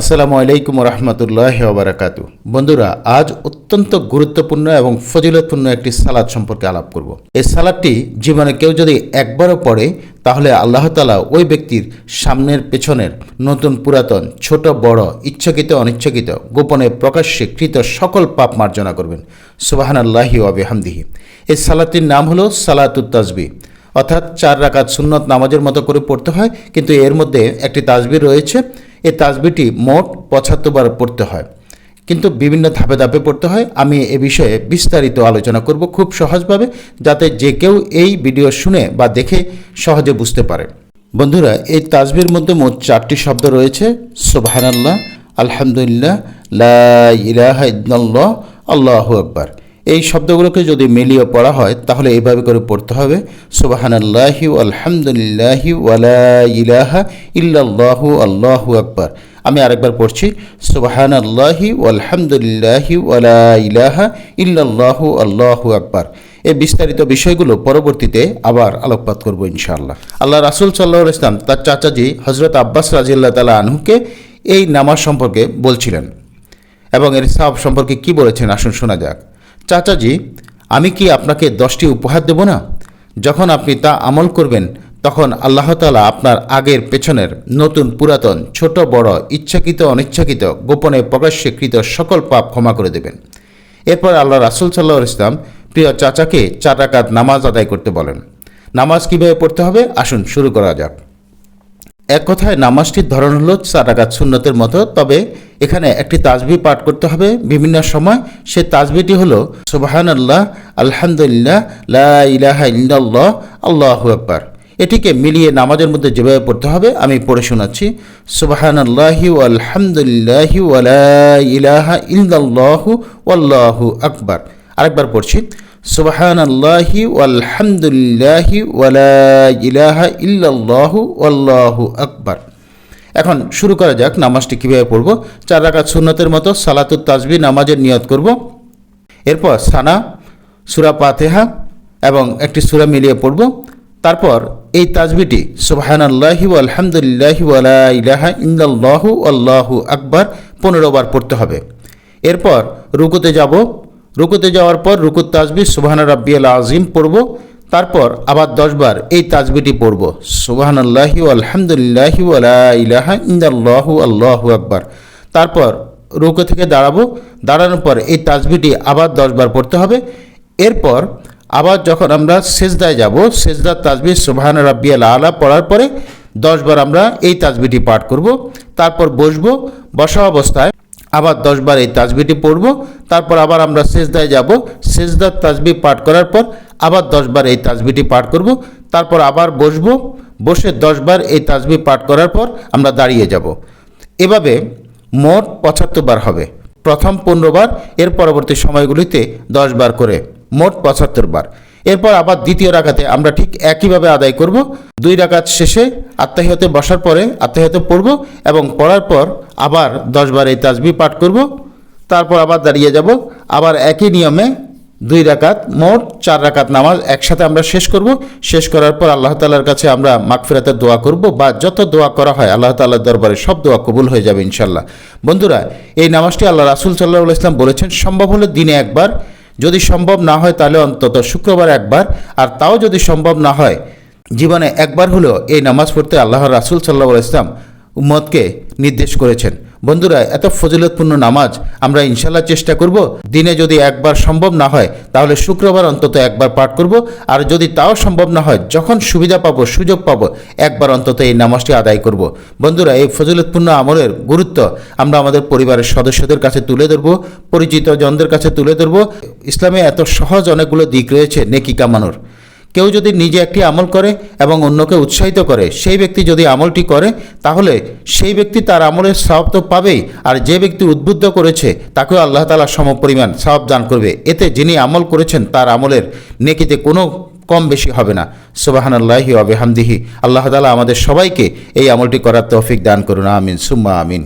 আসসালামু আলাইকুম রহমতুল্লাহ ওবরাকাতু বন্ধুরা, আজ অত্যন্ত গুরুত্বপূর্ণ এবং ফজিলতপূর্ণ একটি সালাদ সম্পর্কে আলাপ করব। এই সালাদটি জীবনে কেউ যদি একবারও পড়ে, তাহলে আল্লাহ তালা ওই ব্যক্তির সামনের পেছনের নতুন পুরাতন, ছোট, বড়, ইচ্ছাকৃত, অনিচ্ছাকৃত, গোপনে প্রকাশ্যে কৃত সকল পাপ মার্জনা করবেন। সুবাহান আল্লাহি ওয়াবিহামদিহি এই সালাদটির নাম হলো সালাতুত তাজবি অর্থাৎ চার রাকাত সুন্নত নামাজের মতো করে পড়তে হয়, কিন্তু এর মধ্যে একটি তাজবি রয়েছে। এই তাজবিটি মোট পঁচাত্তর বার পড়তে হয়। কিন্তু বিভিন্ন ধাপে ধাপে পড়তে হয়। আমি এ বিষয়ে বিস্তারিত আলোচনা করব খুব সহজভাবে, যাতে যে কেউ এই ভিডিও শুনে বা দেখে সহজে বুঝতে পারে। বন্ধুরা, এই তাজবির মধ্যে মোট চারটি শব্দ রয়েছে। সোবাহানাল্লাহ, আলহামদুলিল্লাহ, লা ইলাহা ইল্লাল্লাহ, আল্লাহু আকবার। এই শব্দগুলোকে যদি মিলিয়ে পড়া হয়, তাহলে এইভাবে করে পড়তে হবে, সুবাহানাল্লাহি আলহামদুলিল্লাহি ওয়ালা ইলাহা ইল্লাল্লাহু আল্লাহু আকবার। আমি আরেকবার পড়ছি, সুবাহানাল্লাহি আলহামদুলিল্লাহি ওয়ালা ইলাহা ইল্লাল্লাহু আল্লাহু আকবার। এই বিস্তারিত বিষয়গুলো পরবর্তীতে আবার আলোকপাত করব ইনশাআল্লাহ। আল্লাহ রাসুল সাল্লাহ ইসলাম তার চাচাজি হজরত আব্বাস রাজিল্লাহ তালা আনহুকে এই নামাজ সম্পর্কে বলছিলেন এবং এর সাব সম্পর্কে কি বলেছেন আসুন শোনা যাক। চাচাজি, আমি কি আপনাকে দশটি উপহার দেব না? যখন আপনি তা আমল করবেন, তখন আল্লাহ তালা আপনার আগের পেছনের নতুন পুরাতন, ছোট, বড়, ইচ্ছাকৃত, অনিচ্ছাকৃত, গোপনে প্রকাশ্যে কৃত সকল পাপ ক্ষমা করে দেবেন। এরপর আল্লাহ রাসুল সাল্লাহ ইসলাম প্রিয় চাচাকে চার নামাজ আদায় করতে বলেন। নামাজ কীভাবে পড়তে হবে? আসুন শুরু করা যাক। এক কথায় নামাজটির ধরন হলো চারাগাত সুন্নতের মতো, তবে এখানে একটি তাজবি পাঠ করতে হবে। বিভিন্ন সময় সে তাজবিটি হলো সুবাহান আল্লাহ আলহামদুলিল্লাহ, লা ইলাহা ইল্লাল্লাহ, আল্লাহু আকবার। এটিকে মিলিয়ে নামাজের মধ্যে যেভাবে পড়তে হবে, আমি পড়ে শোনাচ্ছি সুবাহান আল্লাহি আলহামদুলিল্লাহি ওয়ালা ইলাহা ইল্লাল্লাহু আল্লাহু আকবার। আরেকবার পড়ছি সুবাহান আল্লাহি আলহামদুলিল্লাহি ওয়ালা ইলাহা ইল্লাল্লাহু আল্লাহু আকবার। এখন শুরু করা যাক, নামাজটি কীভাবে পড়ব? চার রাকাত সুন্নতের মতো সালাতুত তাজবি নামাজের নিয়ত করব। এরপর সানা, সুরা পাতেহা এবং একটি সুরা মিলিয়ে পড়ব। তারপর এই তাজবিটি সুবাহান আল্লাহি আলহামদুলিল্লাহি ওয়ালা ইলাহা ইল্লাল্লাহু আল্লাহু আকবার পনেরো বার পড়তে হবে। এরপর রুকুতে যাব। রুকুতে যাওয়ার পর রুকুত তাজবি সুবাহানা রাব্বিয়াল আজিম পড়ব, তারপর আবার দশবার এই তাজবিটি পড়ব। সুবাহান আল্লাহি আলহামদুলিল্লাহি আলা ইলাহা ইন্দাল্লাহু আল্লাহু আকবার। তারপর রুকু থেকে দাঁড়াবো, দাঁড়ানোর পর এই তাজবিটি আবার দশবার পড়তে হবে। এরপর আবার যখন আমরা সেজদায় যাব, সেজদার তাজবি সুবাহান রাব্বিয়াল আলা পড়ার পরে দশবার আমরা এই তাজবিটি পাঠ করব। তারপর বসবো, বসা অবস্থায় আবার দশবার এই তাজবিটি পড়ব, তারপর আবার আমরা সেজদায় যাব। সেজদার তাজবি পাঠ করার পর আবার দশবার এই তাজবিটি পাঠ করব, তারপর আবার বসবো, বসে দশবার এই তাজবি পাঠ করার পর আমরা দাঁড়িয়ে যাব। এভাবে মোট পঁচাত্তর বার হবে। প্রথম পনেরো বার, এর পরবর্তী সময়গুলিতে দশ বার করে মোট পঁচাত্তর বার এরপর আবার দ্বিতীয় রাখাতে আমরা ঠিক একইভাবে আদায় করব। দুই রাকাত শেষে আত্মাহিয়তে বসার পরে আত্মাহিয়তে পড়ব এবং পড়ার পর আবার দশবার এই তাজবি পাঠ করব। তারপর আবার দাঁড়িয়ে যাব। আবার একই নিয়মে দুই রাকাত মোট চার রাকাত নামাজ একসাথে আমরা শেষ করব। শেষ করার পর আল্লাহ তালার কাছে আমরা মাগফিরাতের দোয়া করব বা যত দোয়া করা হয় আল্লাহ তাল্লার দরবারে সব দোয়া কবুল হয়ে যাবে ইনশাল্লাহ বন্ধুরা, এই নামাজটি আল্লাহ রাসুল সাল্লাহ ইসলাম বলেছেন, সম্ভব হলে দিনে একবার যদি সম্ভব না হয় তাহলে অন্তত শুক্রবার একবার, আর তাও যদি সম্ভব না হয়, জীবনে একবার হলেও এই নামাজ পড়তে আল্লাহর রাসুল সাল্লাহ ইসলাম উম্মদকে নির্দেশ করেছেন। বন্ধুরা, এত ফজিলতপূর্ণ নামাজ আমরা ইনশাল্লাহ চেষ্টা করব। দিনে যদি একবার সম্ভব না হয়, তাহলে শুক্রবার অন্তত একবার পাঠ করব। আর যদি তাও সম্ভব না হয়, যখন সুবিধা পাবো, সুযোগ পাবো, একবার অন্তত এই নামাজটি আদায় করব। বন্ধুরা, এই ফজিলতপূর্ণ আমলের গুরুত্ব আমরা আমাদের পরিবারের সদস্যদের কাছে তুলে ধরবো পরিচিত জনদের কাছে তুলে ধরবো। ইসলামে এত সহজ অনেকগুলো দিক রয়েছে নেকি কামানোর কেউ যদি নিজে একটি আমল করে এবং অন্যকে উৎসাহিত করে, সেই ব্যক্তি যদি আমলটি করে, তাহলে সেই ব্যক্তি তার আমলের সব তো পাবেই। আর যে ব্যক্তি উদ্বুদ্ধ করেছে, তাকেও আল্লাহ তালা সম পরিমাণ সব দান করবে। এতে যিনি আমল করেছেন, তার আমলের নেকিতে কোনো কম বেশি হবে না। সুবাহান আল্লাহি আবেহামদিহি আল্লাহ তালা আমাদের সবাইকে এই আমলটি করার তৌফিক দান করুন। আমিন। সুম্মা আমিন।